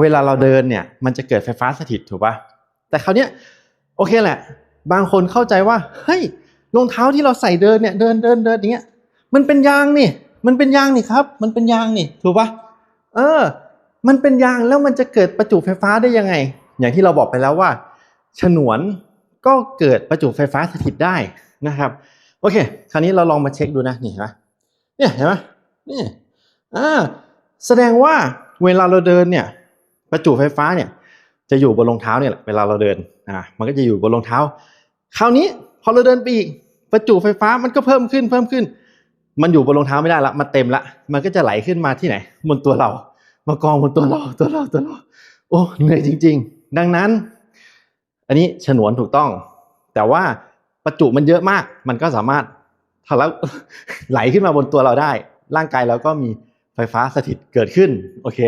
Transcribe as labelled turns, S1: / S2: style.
S1: เวลาเราเดินเนี่ยมันจะเกิดไฟฟ้าสถิตถูกปะแต่คราวเนี้ยโอเคแหละ บางคนเข้าใจว่าเฮ้ยรองเท้าที่เราใส่เดินเนี่ยเดินเดินเดินอย่างเงี้ยมันเป็นยางนี่ มันเป็นยางนี่ครับ มันเป็นยางนี่ถูกป่ะเออ มันเป็นยางแล้วมันจะเกิดประจุไฟฟ้าได้ยังไง อย่างที่เราบอกไปแล้วว่า ฉนวนก็เกิดประจุไฟฟ้าสถิตได้นะครับโอเค คราวนี้เราลองมาเช็คดูนะนี่เห็นไหมเนี่ยเห็นไหมนี่อ่าแสดงว่าเวลาเราเดินเนี่ย ประจุไฟฟ้าเนี่ยจะอยู่บนรองเท้าเนี่ยแหละเวลาเราเดินอ่ามันก็จะอยู่บนรองเท้า คราวนี้พอเราเดินไปอีกประจุไฟฟ้ามันก็เพิ่มขึ้นเพิ่มขึ้น มันอยู่บนรองเท้าไม่ได้ละมันเต็มละมันก็จะไหลขึ้นมาที่ไหน บนตัวเรา มากองบนตัวเราตัวเราตัวเราโอ้เหนื่อยจริง ๆ ดังนั้น อันนี้ฉนวนถูกต้อง แต่ว่าประจุมันเยอะมาก มันก็สามารถทะลักไหลขึ้นมาบนตัวเราได้ ร่างกายเราก็มีไฟฟ้าสถิตเกิดขึ้นโอเค